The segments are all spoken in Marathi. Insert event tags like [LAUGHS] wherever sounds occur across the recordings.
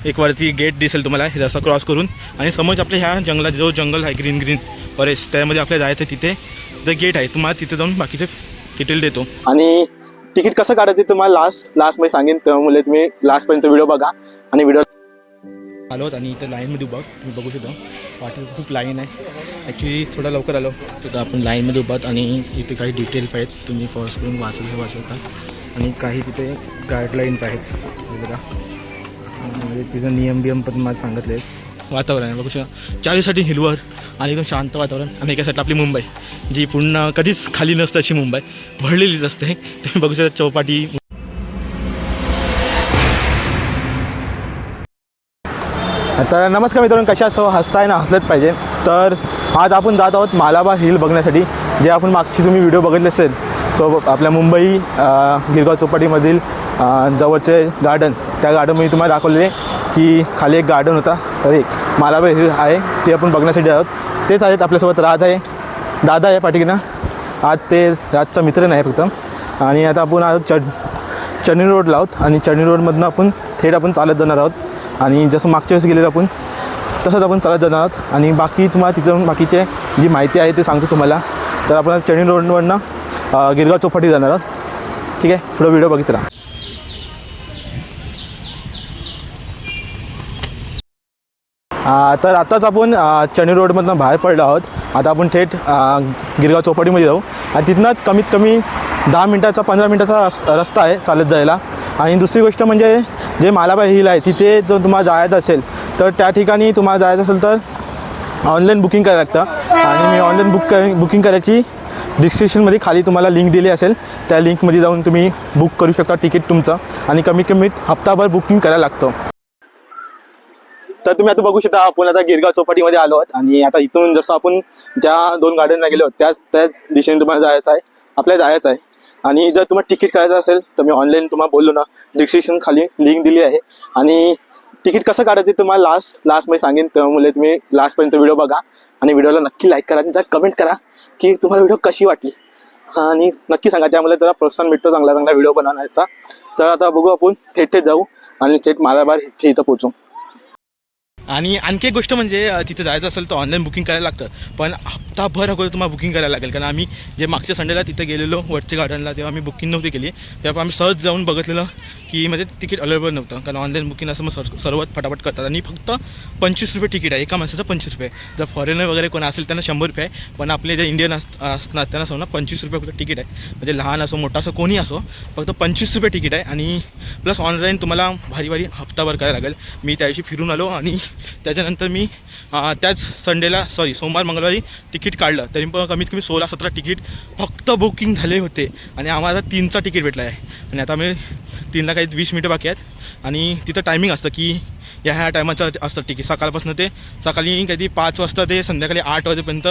एक वरती गेट दिसेल तुम्हाला. हे रस्ता क्रॉस करून. आणि समोर आपल्या ह्या जंगलात जो जंगल आहे ग्रीन ग्रीन फॉरेस्ट त्यामध्ये आपल्याला जायचं तिथे. द गेट आहे. तुम्हाला तिथे जाऊन बाकीचे डिटेल देतो. आणि तिकीट कसं काढायचं तुम्हाला लास्ट लास्टमध्ये सांगेन. त्यामुळे तुम्ही लास्टपर्यंत व्हिडिओ बघा. आणि व्हिडिओ आलो आहोत आणि इथं लाईनमध्ये उभा तुम्ही बघू शकता. पाठी खूप लाईन आहे. ॲक्च्युली थोडा लवकर आलो तर आपण लाईनमध्ये उभा आहोत आणि इथे काही डिटेल्स आहेत. तुम्ही फॉर्स करून वाचू वाचवता आणि काही तिथे गाईडलाईन्स आहेत. बघा. म्हणजे तिथं नियम बियम पण मला सांगितले. वातावरण आहे. बघू शकता. चारीसाठी हिरवळ आणि एकदम शांत वातावरण. आणि एका साईडला आपली मुंबई जी पूर्ण कधीच खाली नसते अशी मुंबई. भरलेलीच असते. तुम्ही बघू शकता चौपाटी. तर नमस्कार मित्रांनो कशा असो हसताय ना हसलंच पाहिजे. तर आज आपण जात आहोत मालाबा हिल बघण्यासाठी जे आपण मागची तुम्ही व्हिडिओ बघितले असेल. चौ आपल्या मुंबई गिरगाव चौपाटीमधील जवळचे गार्डन त्या गार्डनमध्ये तुम्हाला दाखवलेले की खाली एक गार्डन होता. तर एक मालाबाई हिल आहे ते आपण बघण्यासाठी आहोत. तेच आहेत आपल्यासोबत राज आहे दादा आहे पाठीकिना आज ते राजचा मित्र नाही फक्त. आणि आता आपण आहोत चढ चर्नी रोडला आहोत आणि चर्नी रोडमधनं आपण थेट आपण चालत जाणार आहोत. आणि जसं मागच्या वेळेस गेलेलो आपण तसंच आपण चालत जाणार आहोत. आणि बाकी तुम्हाला तिथं बाकीचे जी माहिती आहे ते सांगतो तुम्हाला. तर आपण चर्नी रोडवरनं गिरगाव चौपाटी जाणार आहोत. ठीक आहे? पुढं व्हिडिओ बघित राहा तर आत्ताच आपण चणी रोडमधनं बाहेर पडलो आहोत. आता आपण थेट गिरगाव चौपाटीमध्ये जाऊ. आणि तिथनंच कमीत कमी दहा मिनटाचा पंधरा मिनटाचा रस् रस्ता आहे चालत जायला. आणि दुसरी गोष्ट म्हणजे जे मालाबाई हिल आहे तिथे जर तुम्हाला जायचं असेल तर त्या ठिकाणी तुम्हाला जायचं असेल तर ऑनलाईन बुकिंग करायला लागतं. आणि मी ऑनलाईन बुक कर बुकिंग करायची डिस्क्रिप्शनमध्ये खाली तुम्हाला लिंक दिली असेल त्या लिंकमध्ये जाऊन तुम्ही बुक करू शकता तिकीट तुमचं. आणि कमीत कमी हप्ताभर बुकिंग करायला लागतं. तर तुम्ही आता बघू शकता आपण आता गिरगाव चौपाटीमध्ये आलो आहोत आणि आता इथून जसं आपण ज्या दोन गार्डनला गेलो आहोत त्याच त्या दिशेने तुम्हाला जायचं आहे आपल्याला जायचं आहे. आणि जर तुम्हाला तिकीट काढायचं असेल तर मी ऑनलाईन तुम्हाला बोललो ना डिस्क्रिप्शन खाली लिंक दिली आहे. आणि तिकीट कसं काढायचं तुम्हाला लास्ट लास्टमध्ये सांगेन त्यामुळे तुम्ही लास्टपर्यंत व्हिडिओ बघा. आणि व्हिडिओला नक्की लाईक करा आणि कमेंट करा की तुम्हाला व्हिडिओ कशी वाटली. आणि नक्की सांगा त्यामुळे जरा प्रोत्साहन भेटतो चांगला चांगला व्हिडिओ बनवण्याचा. तर आता बघू आपण थेट थेट जाऊ आणि थेट मालाबार इथे इथं पोचू आणि आणखी एक गोष्ट म्हणजे तिथे जायचं असेल तर ऑनलाईन बुकिंग करायला लागतं. पण हप्ताभर अगोदर तुम्हाला बुकिंग करायला लागेल. कारण आम्ही जे मागच्या संडेला तिथे गेलेलो वरच्या गार्डनला तेव्हा आम्ही बुकिंग नव्हती केली. तेव्हा आम्ही सहज जाऊन बघितलेलं की म्हणजे तिकीट अवेलेबल नव्हतं. कारण ऑनलाईन बुकिंग असं मग सर्वात फटाफट करतात. आणि फक्त पंचवीस रुपये तिकीट आहे. एका माणसाचं पंचवीस रुपये. जर फॉरेनर वगैरे कोण असेल त्यांना शंभर रुपये आहे. पण आपले जे इंडियन अस असणार त्यांना समजा पंचवीस रुपये फक्त तिकीट आहे. म्हणजे लहान असो मोठा असो कोणी असो फक्त पंचवीस रुपये तिकीट आहे. आणि प्लस ऑनलाईन तुम्हाला भारी भारी हप्ताभर करायला लागेल. मी त्या दिवशी फिरून आलो आणि त्याच्यानंतर मी त्याच संडेला सॉरी सोमवार मंगळवारी तिकीट काढलं. तरी पण कमीत कमी सोळा सतरा तिकीट फक्त बुकिंग झाले होते. आणि आम्हाला तीनचा तिकीट भेटला आहे आणि आता आम्ही तीनला काही वीस मिनटं बाकी आहेत. आणि तिथं टायमिंग असतं की या ह्या टायमाचं असतं तिकीट सकाळपासून ते सकाळी कधी पाच वाजता ते संध्याकाळी आठ वाजेपर्यंत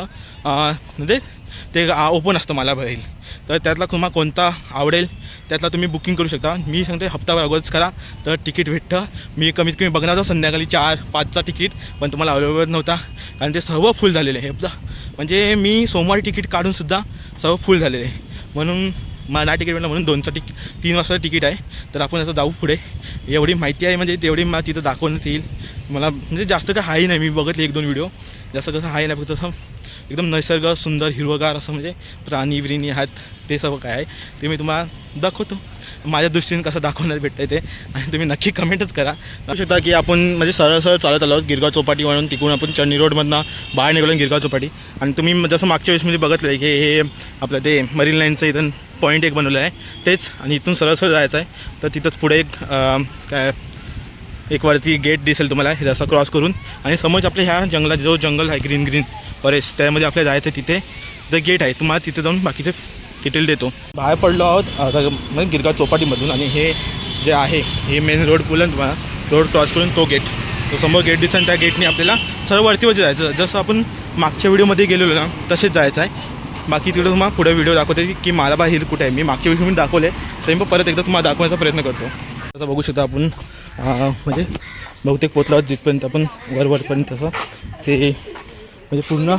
म्हणजे ते ओपन असतं मला बघेल तर त्यातला तुम्हाला कोणता आवडेल त्यातला तुम्ही बुकिंग करू शकता. मी सांगते हप्ताभर अगोदरच करा तर तिकीट भेटतं. मी कमीत कमी बघणार होतो संध्याकाळी चार पाचचा तिकीट पण तुम्हाला अवेलेबल नव्हता. कारण ते सर्व फुल झालेले आहे. म्हणजे मी सोमवारी तिकीट काढूनसुद्धा सर्व फुल झालेले आहे. म्हणून मला नाही तिकीट मिळणार म्हणून दोनचा तिक तीन वाजता तिकीट आहे. तर आपण असं जाऊ पुढे. एवढी माहिती आहे म्हणजे तेवढी मला तिथं दाखवण्यात येईल. मला म्हणजे जास्त काय हाही नाही मी बघितले एक दोन व्हिडिओ जास्त कसं हाय नाही फक्त असं एकदम नैसर्ग सुंदर हिरवगार असं म्हणजे प्राणी बिणी आहेत ते सर्व काय आहे ते मी तुम्हाला दाखवतो. माझ्या दृष्टीने कसं दाखवण्यात भेटतं ते. आणि तुम्ही नक्की कमेंटच करा. बघू शकता की आपण म्हणजे सरळ सरळ चालत आलो गिरगाव चौपाटी म्हणून तिकडून आपण चन्नी रोडमधनं बाहेर निघालो गिरगाव चौपाटी. आणि तुम्ही जसं मागच्या वेळेसमध्ये म्हणजे बघितलं आहे की हे आपलं ते मरीन लाईनचं इथं पॉईंट एक बनवलं आहे. तेच आणि इथून सरळ सरळ जायचं आहे. तर तिथंच पुढे एक काय एक वरती गेट दिसेल तुम्हाला. हे रस्ता क्रॉस करून. आणि समोर आपल्या ह्या जंगलात जो जंगल आहे ग्रीन ग्रीन फॉरेस्ट त्यामध्ये आपल्याला जायचं आहे तिथे. जे गेट आहे. तुम्हाला तिथे जाऊन बाकीचे डिटेल देतो. बाहेर पडलो आहोत. आता म्हणजे गिरगाव चौपाटीमधून आणि हे जे आहे हे मेन रोड पुलन तुम्हाला रोड क्रॉस करून तो गेट तो समोर गेट दिसतो त्या गेटने आपल्याला सर्व वरतीवरती जायचं. जसं आपण मागच्या व्हिडिओमध्ये गेलेलो ना तसेच जायचं आहे. बाकी तिकडे तुम्हाला पुढे व्हिडिओ दाखवते की मालाबा हिल कुठे आहे. मी मागच्या व्हिडिओ दाखवले तरी मग परत एकदा तुम्हाला दाखवण्याचा प्रयत्न करतो. आता बघू शकता आपण म्हणजे बहुतेक पोचलो आहोत जिथपर्यंत आपण वरवरपर्यंत असं ते म्हणजे पूर्ण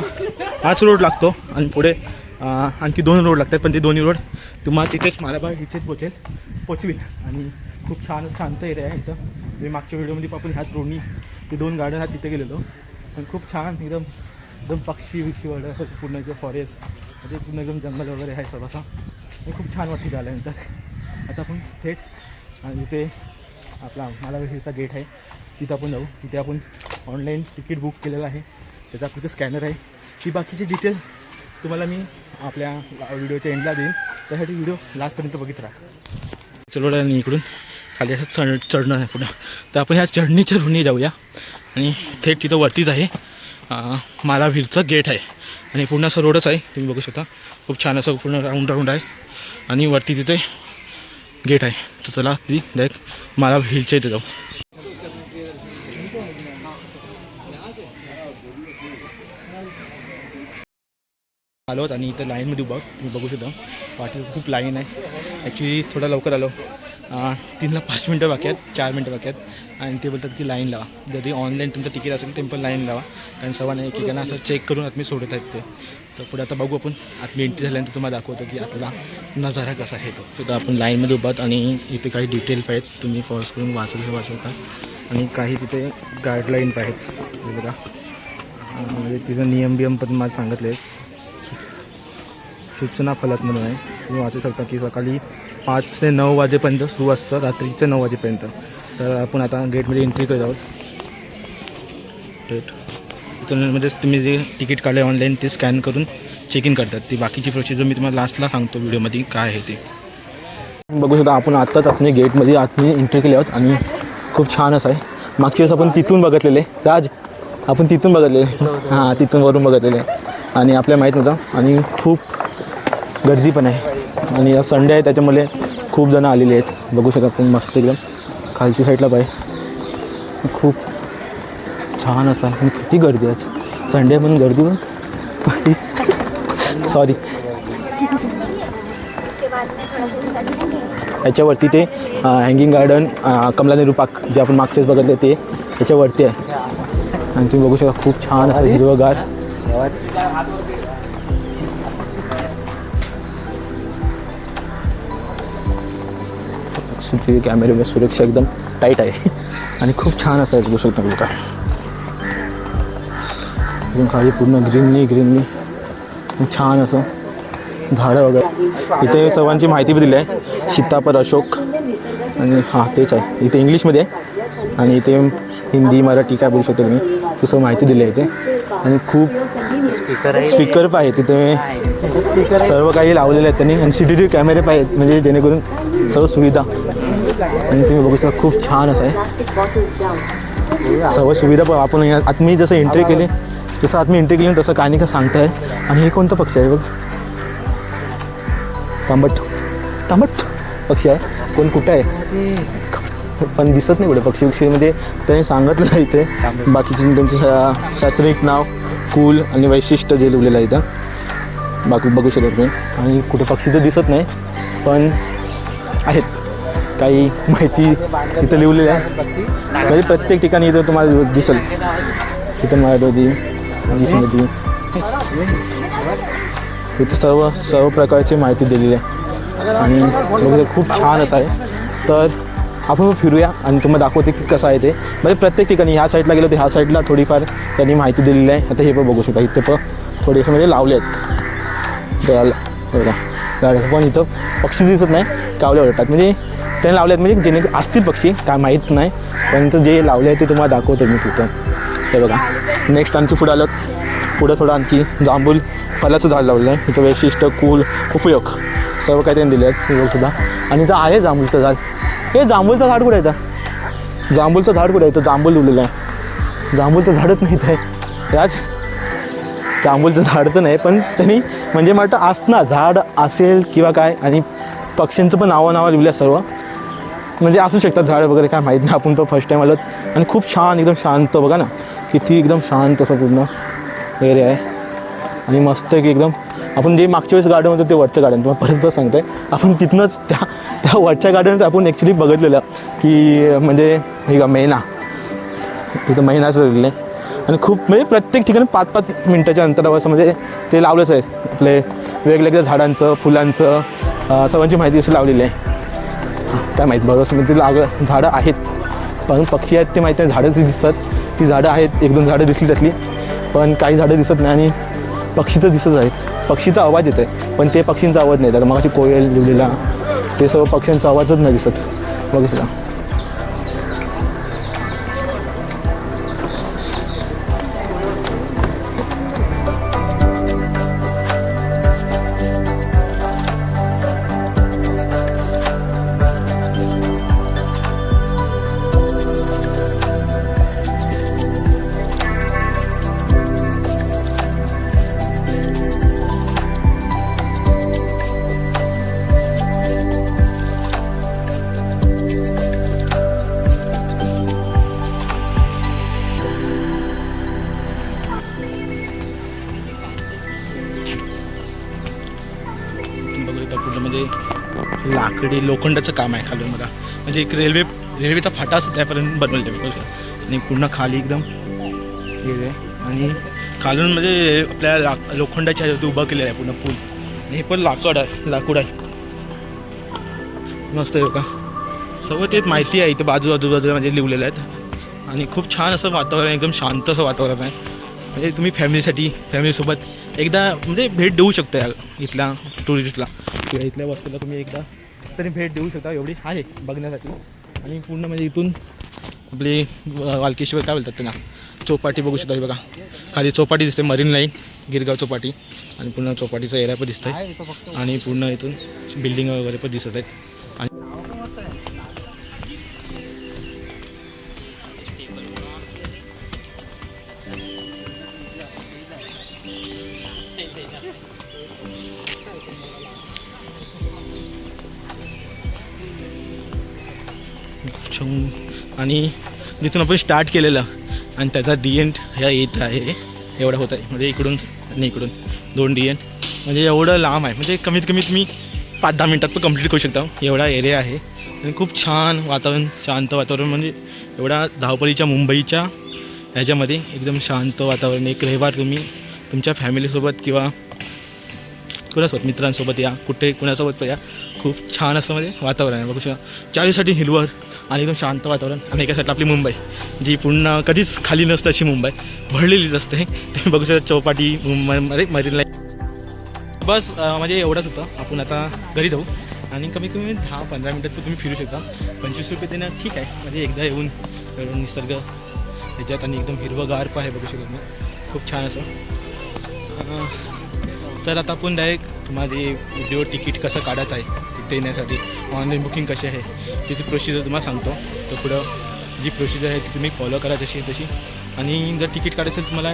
हाच रोड लागतो आणि पुढे आणखी दोन रोड लागतात पण ते दोन्ही रोड तुम्हाला तिथेच मालाबाग इथेच पोचेल पोचवील आणि खूप छान शांत एरिया आहे इथं. मी मागच्या व्हिडिओमध्ये आपण ह्याच रोडनी ते दोन गार्डन आहेत तिथे गेलेलो. पण खूप छान एकदम एकदम पक्षी विक्षी वगैरे असं पूर्ण एकदम फॉरेस्ट म्हणजे पूर्ण एकदम जंगल वगैरे आहे सगळं हे खूप छान वाटते झाल्यानंतर आता आपण थेट आणि तिथे आपला मला विषयीचा गेट आहे. तिथं आपण जाऊ. तिथे आपण ऑनलाईन तिकीट बुक केलेलं आहे. त्याचा आपलं स्कॅनर आहे. ती बाकीची डिटेल तुम्हाला मी आपल्या व्हिडिओच्या एंडला देईन त्यासाठी व्हिडिओ लास्टपर्यंत बघित राहा चलो इकडून. खाली असं चढ चढणं आहे पुढं तर आपण ह्या चढणीच्या रुणी जाऊया. आणि थेट तिथं वरतीच आहे. अं, मालावीरचं गेट आहे. आणि पूर्ण असं रोडच आहे. तुम्ही बघू शकता. खूप छान असं पूर्ण राऊंड राऊंड आहे. आणि वरती तिथे गेट आहे. तर चला ती डायरेक्ट माला हिलच्या इथे जाऊ. आलो आणि इथं लाईनमध्ये उभा तुम्ही बघू शकता. पाठी खूप लाईन आहे. ॲक्च्युली थोडा लवकर आलो. तीनला पाच मिनटं बाकी आहेत. चार मिनटं बाकी आहेत. आणि ते बोलतात की लाईन लावा. जरी ऑनलाईन तुमचं तिकीट असेल ते पण लाईन लावा. कारण सर्वांना एकेकांना असं चेक करून आत्मी सोडत आहेत ते. तर पुढे आता बघू आपण. आत्मी एंट्री झाल्यानंतर तुम्हाला दाखवतो की आतला नजारा कसा आहे तो. तर आपण लाईनमध्ये उभात आणि इथे काही डिटेल्स आहेत. तुम्ही फॉर्स करून वाचू वाचवता आणि काही तिथे गाईडलाईन्स आहेत. बघा. म्हणजे तिथं नियम बियम पण मला सांगितले आहेत. सूचना फलक म्हणून आहे. तुम्ही वाचू शकता की सकाळी पाच ते नऊ वाजेपर्यंत सुरू असतं रात्रीचे नऊ वाजेपर्यंत. तर आपण आता गेटमध्ये एंट्री करत आहोत. गेट इथून म्हणजे तुम्ही जे तिकीट काढले ऑनलाईन ते स्कॅन करून चेक इन करतात. ती बाकीची प्रोसिजर मी तुम्हाला लास्टला सांगतो व्हिडिओमध्ये काय आहे ते. बघू शकता आपण आत्ताच आपण गेटमध्ये आतमध्ये एंट्री केली आहोत आणि खूप छान असं आहे. मागच्या वेळेस आपण तिथून बघितलेले. राज आपण तिथून बघितलेले. हां तिथून वरून बघितलेले. आणि आपल्याला माहीत नव्हतं. आणि खूप गर्दी पण आहे. आणि आज संडे आहे त्याच्यामुळे खूप जणं आलेले आहेत. बघू शकता आपण मस्त एकदम. खालची साईडला पाय. खूप छान असा. आणि किती गर्दी आहे आज. संडे पण गर्दी पण सॉरी [LAUGHS] याच्यावरती ते hanging garden Kamala Nehru park जे आपण मागचेच बघितले ते याच्यावरती आहे. आणि तुम्ही बघू शकता खूप छान असं हिरवंगार. तिथे कॅमेरे सुरक्षा एकदम टाईट आहे. आणि खूप छान असं आहे बघू शकता बघा. अजून खाली पूर्ण ग्रीननी ग्रीननी छान असं झाडं वगैरे. इथे सर्वांची माहिती पण दिली आहे. सीतापर अशोक. आणि हां तेच आहे. इथे इंग्लिशमध्ये आहे. आणि इथे हिंदी मराठी काय बोलू शकतो तुम्ही? ते सर्व माहिती दिली आहे इथे. आणि खूप स्पीकर पण आहे. तिथे सर्व काही लावलेले आहेत त्यांनी. आणि सी टी टी व्ही कॅमेरे पण आहेत. म्हणजे जेणेकरून सर्व सुविधा आणि तुम्ही बघू शकता खूप छान असं आहे. सर्व सुविधा पण आपण या- आत मी जसं एंट्री केली जसं आत मी एंट्री केली तसं काय नाही का सांगताय. आणि हे कोणतं पक्ष आहे बघ? तांबट. तांबट पक्षी आहे. कोण कुठं आहे? पण दिसत नाही कुठे पक्षी पक्षीमध्ये म्हणजे त्यांनी सांगितलं इथे. बाकीचे त्यांचं शा- शास्त्रीय नाव कुल आणि वैशिष्ट्य जे लिहिलेलं आहे इथं. बाकी बघू शकत तुम्ही. आणि कुठे पक्षी तर दिसत नाही पण आहेत. काही माहिती इथं लिहिलेली आहे. म्हणजे प्रत्येक ठिकाणी इथं तुम्हाला दिसेल. इथं मराठी इंग्लिशमध्ये इथं सर्व सर्व प्रकारची माहिती दिलेली आहे. आणि बघू खूप छान असं आहे. तर आपण फिरूया आणि तुम्हाला दाखवते की कसं आहे ते. म्हणजे प्रत्येक ठिकाणी ह्या साईडला गेलं तर ह्या साईडला थोडीफार त्यांनी माहिती दिलेली आहे. आता हे पण बघू शकता इथे पण थोडेसे म्हणजे लावले आहेत. बघा पण इथं पक्षी दिसत नाही कावले ओरडतात. म्हणजे त्यांनी लावले आहेत. म्हणजे जेणे असतील पक्षी काय माहीत नाही. त्यांचं जे लावले आहे ते तुम्हाला दाखवतो मी तिथं. हे बघा. नेक्स्ट आणखी पुढं आलं. पुढं थोडं आणखी जांभूल फलाचं झाड लावलं आहे इथं वैशिष्ट्य कूल उपयोग. सर्व काही त्यांनी दिले आहेत हे सुद्धा. आणि इथं आहे जांभूलचं झाड. हे जांभूलचं झाड कुठे आहे तर जांभूलचं झाड कुठे आहे? तर जांभूल उरलेलं आहे. जांभूलचं झाडच नाही आहे राज जांभूलचं झाड तर नाही पण त्यांनी म्हणजे मला वाटतं असणार. झाड असेल किंवा काय आणि पक्ष्यांचं पण नावं नावं लिहिल्या सर्व. म्हणजे असू शकतात झाड वगैरे काय माहीत नाही. आपण तो फर्स्ट टाईम आलो आणि खूप छान एकदम शांत. बघा ना किती एकदम शांत असं पूर्ण एरिया आहे. आणि मस्त की एकदम. आपण जे मागच्या वेळेस गार्डन होतं ते वरचं गार्डन तुम्हाला परत परत सांगते आपण तिथनंच त्या त्या वरच्या गार्डनच आपण ॲक्च्युली बघितलेलं. की म्हणजे हे का महिना इथं महिनाचं दिले आहे. आणि खूप म्हणजे प्रत्येक ठिकाणी पाच पाच मिनटाच्या अंतरावर असं म्हणजे ते लावलंच आहे. आपले वेगवेगळ्या झाडांचं फुलांचं सर्वांची माहिती असं लावलेली आहे. काय माहीत बरोबर म्हणजे ते झाडं आहेत. पण पक्षी आहेत ते माहीत नाही झाडं दिसतात ती झाडं आहेत. एक दोन झाडं दिसली त्यातली. पण काही झाडं दिसत नाही आणि पक्षी तर दिसत आहेत. पक्षीचा आवाज येत आहे पण ते पक्षींचा आवाज नाही. तर मग कोयल लिवलेला ते सर्व पक्ष्यांचा आवाजच नाही दिसत. बघू इकडे लोखंडाचं काम आहे खालून मला म्हणजे एक रेल्वे रेल्वेचा फाटा असतो त्यापर्यंत बनवलेलं आहे आणि पूर्ण खाली एकदम गेले आहे. आणि खालून म्हणजे आपल्या लाक लोखंडाच्या उभं केलेलं आहे पूर्ण पूल. आणि हे पण लाकड आहे लाकूड आहे. मस्त आहे का सर्व तेच माहिती आहे इथं बाजू आजूबाजूला म्हणजे लिवलेलं आहेत आणि खूप छान असं वातावरण एकदम शांत असं वातावरण आहे. म्हणजे तुम्ही फॅमिलीसाठी फॅमिलीसोबत एकदा म्हणजे भेट देऊ शकता इथल्या टुरिस्टला किंवा इथल्या वस्तूला तुम्ही एकदा तरी भेट देऊ शकता एवढी आहे बघण्यासाठी. आणि पूर्ण म्हणजे इथून आपली वालकेश्वर काय बोलतात त्यांना चौपाटी बघू शकता हे बघा. खाली चौपाटी दिसते मरीन लाईन गिरगाव चौपाटी. आणि पूर्ण चौपाटीचा एरिया पण दिसतंय. आणि पूर्ण इथून बिल्डिंग वगैरे पण दिसत आहेत. छंग. आणि जिथून आपण स्टार्ट केलेलं आणि त्याचा डी एंड ह्या येत आहे. एवढा होत आहे. म्हणजे इकडून आणि इकडून. दोन डी एंड म्हणजे एवढं लांब आहे. म्हणजे कमीत कमी तुम्ही पाच दहा मिनटात पण कंप्लीट करू शकता. एवढा एरिया आहे. आणि खूप छान वातावरण शांत वातावरण. म्हणजे एवढा धावपळीच्या मुंबईच्या ह्याच्यामध्ये एकदम शांत वातावरण. एक रविवार तुम्ही तुमच्या फॅमिलीसोबत किंवा कुणासोबत मित्रांसोबत या कुठे कुणासोबत पण या. खूप छान असं म्हणजे वातावरण आहे. बघू शकता. चारीसाठी हिरवळ. आणि एकदम शांत वातावरण. आणि एका साईडला आपली मुंबई जी पूर्ण कधीच खाली नसतं अशी मुंबई. भरलेलीच असते. तुम्ही बघू शकता चौपाटी मुंबईमध्ये मरीन लाईन बस म्हणजे एवढंच होतं. आपण आता घरी जाऊ. आणि कमी कमी दहा पंधरा मिनटात तुम्ही फिरू शकता. पंचवीस रुपये देणं ठीक आहे. म्हणजे एकदा येऊन निसर्ग ह्याच्यात आणि एकदम हिरवंगार पण आहे बघू शकत मी खूप छान असं. तर आता आपण डायरेक्ट तुम्हाला जे व्हिडिओ तिकीट कसं काढायचं आहे शकते येण्यासाठी. ऑनलाईन बुकिंग कशी आहे? तिथे प्रोसिजर तुम्हाला सांगतो. तर पुढं जी प्रोसिजर आहे ती तुम्ही फॉलो करा जशी तशी. आणि जर तिकीट काढायचं असेल तुम्हाला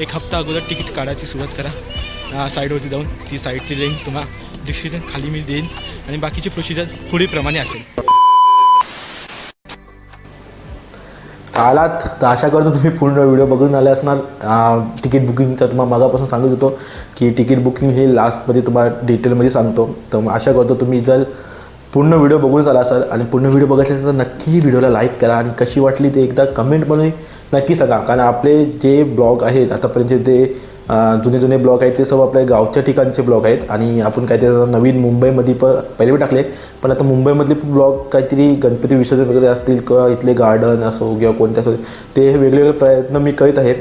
एक हप्ता अगोदर तिकीट काढायची सुरुवात करा. साईडवरती जाऊन ती साईडची लिंक तुम्हाला डिस्क्रिप्शन खाली मी देईन. आणि बाकीची प्रोसिजर पुढीलप्रमाणे असेल. आलात तर आशा करतो तुम्ही पूर्ण व्हिडिओ बघून आले असणार. तिकीट बुकिंग तर तुम्हाला मागापासून सांगत होतो की तिकीट बुकिंग हे लास्टमध्ये तुम्हाला डिटेलमध्ये सांगतो. तर आशा करतो तुम्ही जर पूर्ण व्हिडिओ बघून झाला असाल आणि पूर्ण व्हिडिओ बघितल्यानंतर तर नक्की व्हिडिओला लाईक करा आणि कशी वाटली ते एकदा कमेंटमध्ये नक्की सांगा. कारण आपले जे ब्लॉग आहेत आतापर्यंत ते जुने जुने ब्लॉग आहेत ते सर्व आपल्या गावच्या ठिकाणचे ब्लॉग आहेत. आणि आपण काहीतरी आता नवीन मुंबईमध्ये प पहिले पण टाकले पण आता मुंबईमधले ब्लॉग काहीतरी गणपती विसर्जन वगैरे असतील किंवा इथले गार्डन असो किंवा कोणते असो ते वेगवेगळे प्रयत्न मी करीत आहे.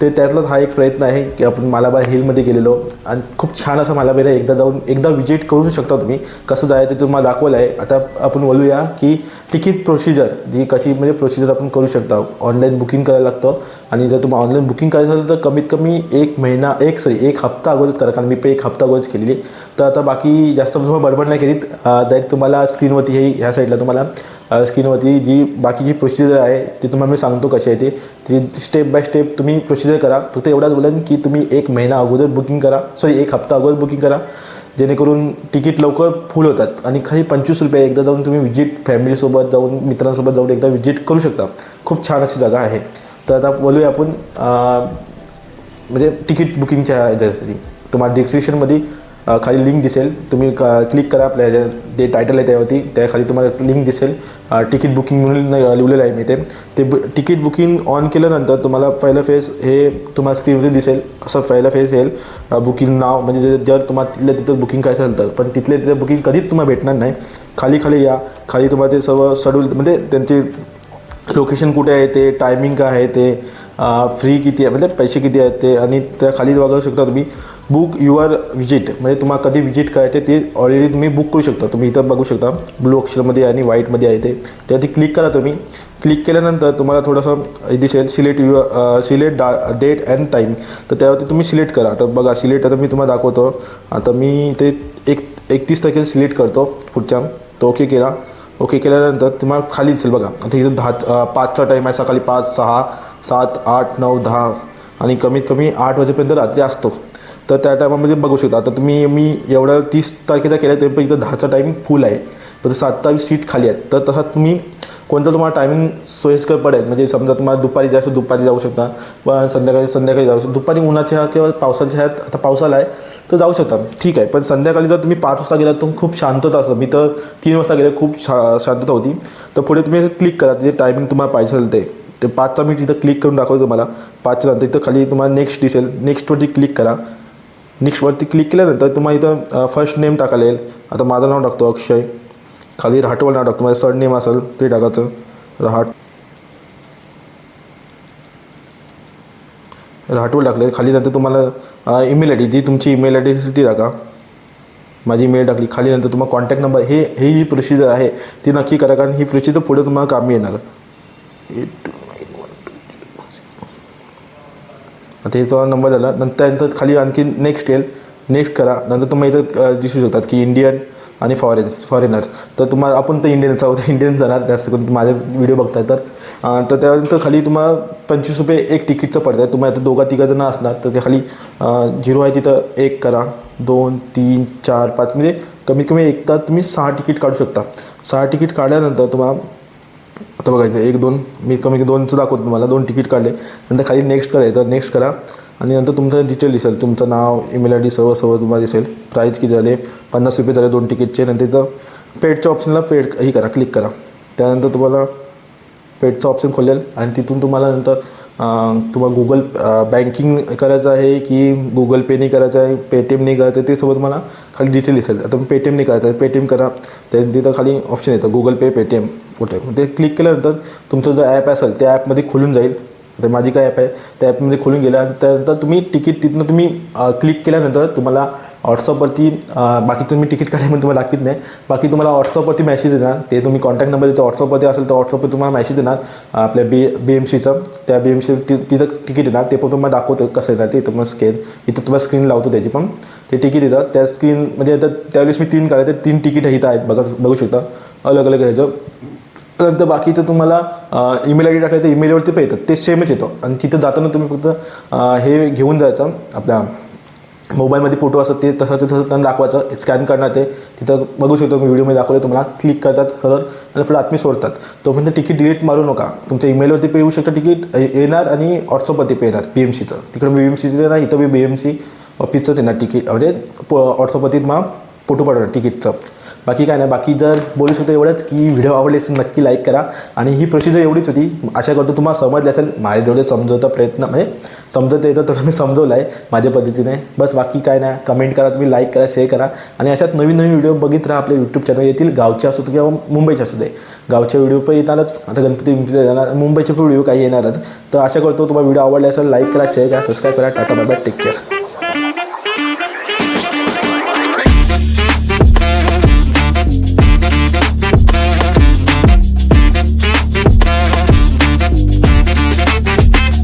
ते त्यातलाच हा एक प्रयत्न आहे की आपण मालाबार हिलमध्ये गेलेलो आणि खूप छान असं मालाबार आहे एकदा जाऊन एकदा विजिट करू शकता तुम्ही. कसं जायचं ते तुम्हाला दाखवलं आहे आता आपण बोलूया की तिकीट प्रोसिजर जी कशी म्हणजे प्रोसिजर आपण करू शकता. ऑनलाईन बुकिंग करायला लागतं. आणि जर तुम्हाला ऑनलाईन बुकिंग करायचं असेल तर कमीत कमी एक महिना एक सॉरी एक हप्ता अगोदरच करा. कारण मी पे एक हप्ता अगोदरच केलेली. तर आता बाकी जास्त तुम्हाला बडबड नाही केलीत डायरेक्ट तुम्हाला स्क्रीनवरती हे ह्या साईडला तुम्हाला. स्किनवरती जी बाकीची प्रोसिजर आहे ती तुम्हाला मी सांगतो कशी आहे ती. ती स्टेप बाय स्टेप तुम्ही प्रोसिजर करा. फक्त एवढाच बोलेन की तुम्ही एक महिना अगोदर बुकिंग करा. सॉरी एक हप्ता अगोदर बुकिंग करा. जेणेकरून तिकीट लवकर फुल होतात. आणि खाली पंचवीस रुपये एकदा जाऊन तुम्ही विजिट फॅमिलीसोबत जाऊन मित्रांसोबत जाऊन एकदा विजिट करू शकता. खूप छान अशी जागा आहे. तर आता बोलूया आपण म्हणजे तिकीट बुकिंगच्या ह्याच्यासाठी तुम्हाला डिस्क्रिप्शनमध्ये खाली लिंक दिसेल. तुम्ही क्लिक करा. आपल्या जे टायटल आहे त्यावरती त्या खाली तुम्हाला लिंक दिसेल. तिकीट बुकिंग म्हणून लिहिलेलं आहे मी ते. ते बु तिकीट बुकिंग ऑन केल्यानंतर तुम्हाला पहिलं फेज हे तुम्हाला स्क्रीनवरती दिसेल. असं पहिलं फेज येईल बुकिंग नाव म्हणजे जर तुम्हाला तिथल्या तिथं बुकिंग करायचं असेल तर. पण तिथल्या तिथं बुकिंग कधीच तुम्हाला भेटणार नाही. खाली खाली या. खाली तुम्हाला ते सर्व शेड्यूल म्हणजे त्यांचे लोकेशन कुठे आहे ते टायमिंग काय आहे ते फ्री किती आहे म्हणजे पैसे किती आहेत ते आणि त्या खाली बघू शकता तुम्ही. बुक युअर विजिट म्हणजे तुम्हाला कधी विजिट करायचे ते ऑलरेडी तुम्ही बुक करू शकता. तुम्ही इथं बघू शकता. ब्लू अक्षरमध्ये आणि व्हाईटमध्ये आहे ते. त्यावरती क्लिक करा तुम्ही. क्लिक केल्यानंतर तुम्हाला थोडंसं दिसेल. Select your select the date and time तर त्यावरती तुम्ही सिलेक्ट करा. तर बघा सिलेक्ट आता मी तुम्हाला दाखवतो. आता मी ते एक एकतीस तारखेला सिलेक्ट करतो पुढच्या. तो ओके केला. ओके केल्यानंतर तुम्हाला खाली दिसेल बघा. आता इथं दहा पाचचा टाईम आहे. सकाळी पाच सहा सात आठ नऊ दहा. आणि कमीत कमी आठ वाजेपर्यंत रात्री असतो. तर त्या टायमामध्ये बघू शकता. आता तुम्ही मी एवढ्या तीस तारखेचा केलं तरी पण इथं दहाचा टाईम फुल आहे. पण सत्तावीस सीट खाली आहेत. तर तसा तुम्ही कोणता तुम्हाला टायमिंग सोयीस्कर पडेल? म्हणजे समजा तुम्हाला दुपारी जायचं दुपारी जाऊ शकता. पण संध्याकाळी संध्याकाळी जाऊ शकता. दुपारी उन्हाच्या किंवा पावसाच्या ह्यात आता पावसाला आहे तर जाऊ शकता. ठीक आहे. पण संध्याकाळी जर तुम्ही पाच वाजता गेला तर खूप शांतता असतं. मी तर तीन वाजता गेलं खूप शा शांतता होती. तर पुढे तुम्ही क्लिक करा जे टायमिंग तुम्हाला पाहिजे असेल ते. ते पाचचा मी तिथं क्लिक करून दाखवतो तुम्हाला. पाचच्या नंतर इथं खाली तुम्हाला नेक्स्ट दिसेल. नेक्स्टवरती क्लिक करा. नेक्स्टवरती क्लिक केल्यानंतर तुम्हाला इथं फर्स्ट नेम टाकायला येईल. आता माझं नाव टाकतो अक्षय. खाली राहटवळ नाव टाकतो माझं सर नेम असेल ते टाकायचं. राहट. राहटवळ टाकले खाली नंतर तुम्हाला ईमेल आय डी जी तुमची ईमेल आय डी ती टाका. माझी ईमेल टाकली. खाली नंतर तुम्हाला कॉन्टॅक्ट नंबर हे ही प्रोसिजर आहे. ती नक्की करा कारण ही प्रोसिजर पुढे तुम्हाला कामी येणार. आता याचा नंबर झाला नंतर त्यानंतर खाली आणखी नेक्स्ट येईल. नेक्स्ट करा. नंतर तुम्ही इथं दिसू शकतात की इंडियन आणि फॉरेन्स फॉरेनर तर तुम्हाला आपण तर इंडियन आहोत [LAUGHS] इंडियन जाणार. जास्त करून माझे व्हिडिओ बघताय तर. तर त्यानंतर खाली तुम्हाला पंचवीस रुपये एक तिकीटचं पडतं आहे तुम्हाला आता दोघा तिघा जण असणार तर ते खाली झिरो आहे तिथं एक करा. दोन तीन चार पाच. म्हणजे कमीत कमी एक तास तुम्ही सहा तिकीट काढू शकता. सहा तिकीट काढल्यानंतर तुम्हाला आता बघायचं एक दोन मी कमी दोनचं दाखवतो तुम्हाला. दोन तिकीट काढले. नंतर खाली नेक्स्ट करायचं नेक्स्ट करा. आणि नंतर तुमचं डिटेल दिसेल. तुमचं नाव ईमेल आय डी सर्व सर्व तुम्हाला दिसेल. प्राईज किती झाले? पन्नास रुपये झाले दोन तिकीटचे नंतर तिथं पेडच्या ऑप्शनला पेड ही करा क्लिक करा. त्यानंतर तुम्हाला पेडचं ऑप्शन खोलेल. आणि तिथून तुम्हाला नंतर तुम्हाला गुगल बँकिंग करायचं आहे की गुगल पेने करायचं आहे पेटीएमने करायचं आहे ते सगळं तुम्हाला खाली डिटेल दिसेल. आता पेटीएमने करायचं आहे पेटीएम करा. त्या तिथं खाली ऑप्शन येतं गुगल पे पेटीएम कुठे. ते क्लिक केल्यानंतर तुमचं जो ॲप असेल त्या ॲपमध्ये खुलून जाईल. तर माझी काय ॲप आहे त्या ॲपमध्ये खोलून गेल्या आणि त्यानंतर तुम्ही तिकीट तिथनं तुम्ही क्लिक केल्यानंतर तुम्हाला व्हॉट्सअपवरती बाकी तुम्ही तिकीट काढल्यामध्ये तुम्हाला दाखवित नाही. बाकी तुम्हाला व्हॉट्सअपवरती मेसेज देणार. ते तुम्ही कॉन्टॅक्ट नंबर देतो. व्हॉट्सअपवरती असेल तर व्हॉट्सअपवर तुम्हाला मेसेज देणार. आपल्या बी बी एम सीचं त्या बी एम सी तिथं तिकीट येणार ते पण तुम्हाला दाखवतो कसं येणार. ते इथं मग स्कॅन इथं तुम्हाला स्क्रीन लावतो त्याची पण. ते तिकीट येतं त्या स्क्रीन म्हणजे आता त्यावेळेस मी तीन काढले तर तीन तिकीट इथं आहेत. बघा बघू शकता. अलग अलग ह्याचं. नंतर बाकीचं तुम्हाला ईमेल आय डी टाकायचं ईमेलवरती पण येतं. ते सेमच येतं. आणि तिथं जाताना तुम्ही फक्त हे घेऊन जायचं. आपल्या मोबाईलमध्ये फोटो असतात ते तसं ते तसं त्यांना दाखवायचं स्कॅन करणार ते. तिथं बघू शकतो मी व्हिडिओमध्ये दाखवले तुम्हाला क्लिक करतात सरळ आणि पुढे आतमी सोडतात. तोपर्यंत तिकीट डिलीट मारू नका. तुमच्या ईमेलवरती पे येऊ शकतं तिकीट येणार आणि व्हॉट्सअपवरती पे येणार बी एम सीचं तिकडे बी एम सीचं नाही इथं बी बी एम सी ऑफिसचंच येणार तिकीट म्हणजे व्हॉट्सअपवरती मग फोटो पाठवणार तिकीटचं. बाकी काय नाही बाकी जर बोलू शकतो एवढंच की व्हिडिओ आवडले असेल नक्की लाईक करा. आणि ही प्रोसिजर एवढीच होती. आशा करतो तुम्हाला समजले असेल माझे जेवढे समजवता प्रयत्न म्हणजे समजत येतं तेवढं मी समजवलं आहे माझ्या पद्धतीने. बस बाकी काय नाही कमेंट करा तुम्ही लाईक करा शेअर करा. आणि अशात नवीन नवीन व्हिडिओ बघित राहा आपले यूट्यूब चॅनल येतील गावचे असू किंवा मुंबईचे असू दे. गावच्या व्हिडिओ पण येणारच. आता गणपती बिंपती येणार मुंबईचे पण व्हिडिओ काही येणारच. तर आशा करतो तुम्हाला व्हिडिओ आवडला असेल लाईक करा शेअर करा सबस्क्राईब करा. Tata bye take care